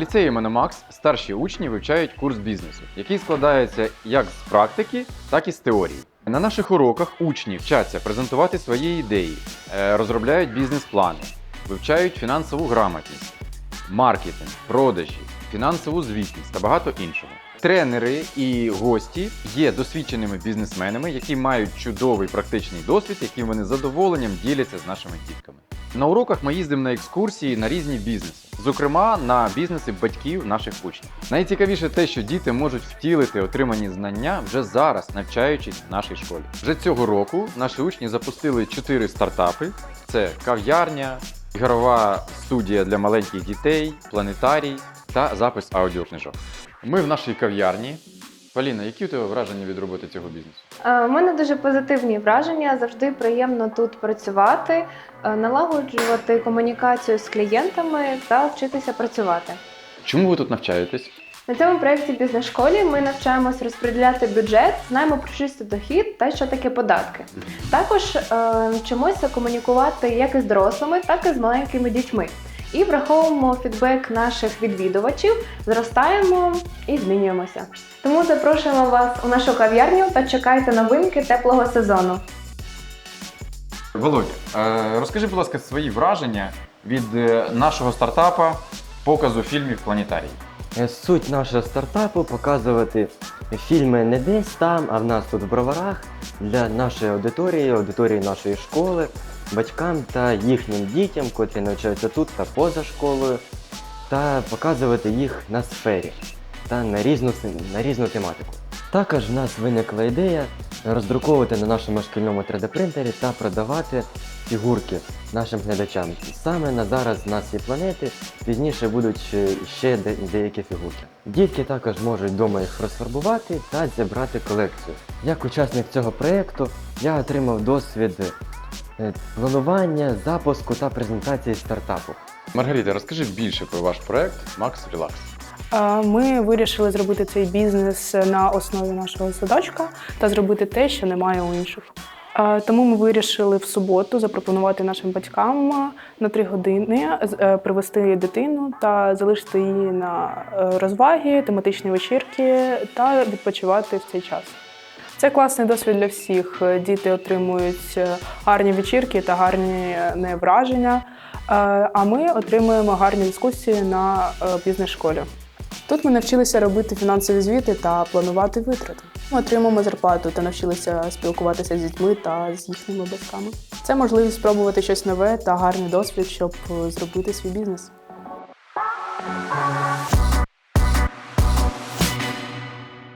Ліцеї Мономакс старші учні вивчають курс бізнесу, який складається як з практики, так і з теорії. На наших уроках учні вчаться презентувати свої ідеї, е, розробляють бізнес-плани, вивчають фінансову грамотність, маркетинг, продажі, фінансову звітність та багато іншого. Тренери і гості є досвідченими бізнесменами, які мають чудовий практичний досвід, яким вони задоволенням діляться з нашими дітками. На уроках ми їздимо на екскурсії на різні бізнеси, зокрема на бізнеси батьків наших учнів. Найцікавіше те, що діти можуть втілити отримані знання вже зараз, навчаючись в нашій школі. Вже цього року наші учні запустили чотири стартапи: це кав'ярня, ігрова студія для маленьких дітей, планетарій та запис аудіокнижок. Ми в нашій кав'ярні. Поліна, які у тебе враження від роботи цього бізнесу? Е, У мене дуже позитивні враження. Завжди приємно тут працювати, е, налагоджувати комунікацію з клієнтами та вчитися працювати. Чому ви тут навчаєтесь? На цьому проєкті бізнес-школі ми навчаємось розподіляти бюджет, знаємо про чистий дохід та що таке податки. Також е, вчимося комунікувати як із дорослими, так і з маленькими дітьми. І враховуємо фідбек наших відвідувачів, зростаємо і змінюємося. Тому запрошуємо вас у нашу кав'ярню та чекайте новинки теплого сезону. Володя, е, розкажи, будь ласка, свої враження від е, нашого стартапа показу фільмів планетарій. Е, Суть нашого стартапу показувати фільми не десь там, а в нас тут в броварах для нашої аудиторії, аудиторії нашої школи, батькам та їхнім дітям, котрі навчаються тут та поза школою, та показувати їх на сфері та на різну, на різну тематику. Також в нас виникла ідея роздруковувати на нашому шкільному 3D-принтері та продавати фігурки нашим глядачам. Саме на зараз в нас є планети, пізніше будуть ще- ще де- деякі фігурки. Дітки також можуть вдома їх розфарбувати та зібрати колекцію. Як учасник цього проєкту я отримав досвід е, планування, запуску та презентації стартапу. Маргарита, розкажи більше про ваш проект Max Relax. Е, Ми вирішили зробити цей бізнес на основі нашого садочка та зробити те, що немає у інших. Тому ми вирішили в суботу запропонувати нашим батькам на три години е, привезти дитину та залишити її на е, розваги, тематичні вечірки та відпочивати в цей час. Це класний досвід для всіх. Е, Діти отримують гарні вечірки та гарні враження. А ми отримуємо гарні дискусії на бізнес-школі. Тут ми навчилися робити фінансові звіти та планувати витрати. Ми отримуємо зарплату та навчилися спілкуватися з дітьми та з їхніми батьками. Це можливість спробувати щось нове та гарний досвід, щоб зробити свій бізнес.